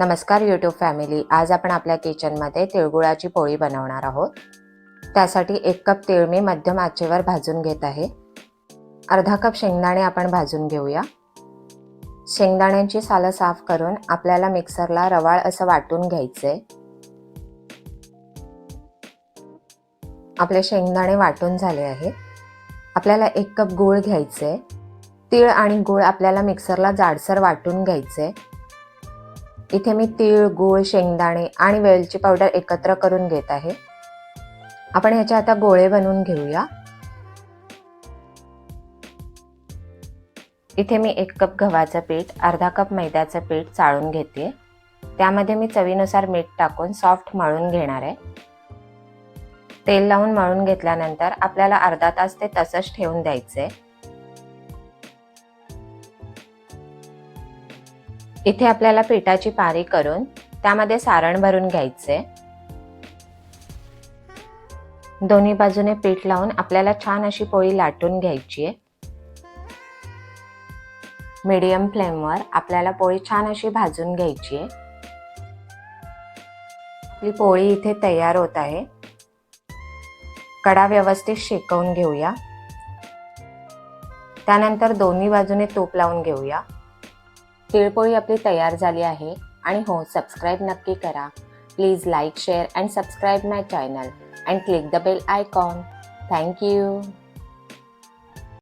नमस्कार YouTube family आज आपण आपल्या किचनमध्ये तिळगुळाची पोळी बनवणार आहोत. त्यासाठी एक कप तिळ मी मध्यम आचेवर भाजून घेत आहे. अर्धा कप शेंगदाणे आपण भाजून घेऊया. शेंगदाण्यांची सालं साफ करून आपल्याला मिक्सरला रवाळ असं वाटून घ्यायचंय. आपले शेंगदाणे वाटून झाले आहेत. आपल्याला एक कप गूळ घ्यायचे तीळ आणि गूळ आपल्याला मिक्सरला जाडसर वाटून घ्यायचे इथे मी तीळ गूळ शेंगदाणे आणि वेलची पावडर एकत्र करून घेत आहे. आपण ह्याचे आता गोळे बनवून घेऊया. इथे मी एक कप गव्हाचं पीठ अर्धा कप मैद्याचं पीठ चाळून घेते. त्यामध्ये मी चवीनुसार मीठ टाकून सॉफ्ट मळून घेणार आहे. तेल लावून मळून घेतल्यानंतर आपल्याला अर्धा तास ते तसंच ठेवून द्यायचं आहे इथे आपल्याला पिठाची पारी करून त्यामध्ये सारण भरून घ्यायचे. दोन्ही बाजूने पीठ लावून आपल्याला छान अशी पोळी लाटून घ्यायची आहे. मीडियम फ्लेमवर आपल्याला पोळी छान अशी भाजून घ्यायची आहे. आपली पोळी इथे तयार होत आहे. कडा व्यवस्थित शेकवून घेऊया. त्यानंतर दोन्ही बाजूने तूप लावून घेऊया. तिळपोळी आपली तयार झाली आहे आणि हो सबस्क्राईब नक्की करा. Please like share and subscribe my channel and click the bell icon thank you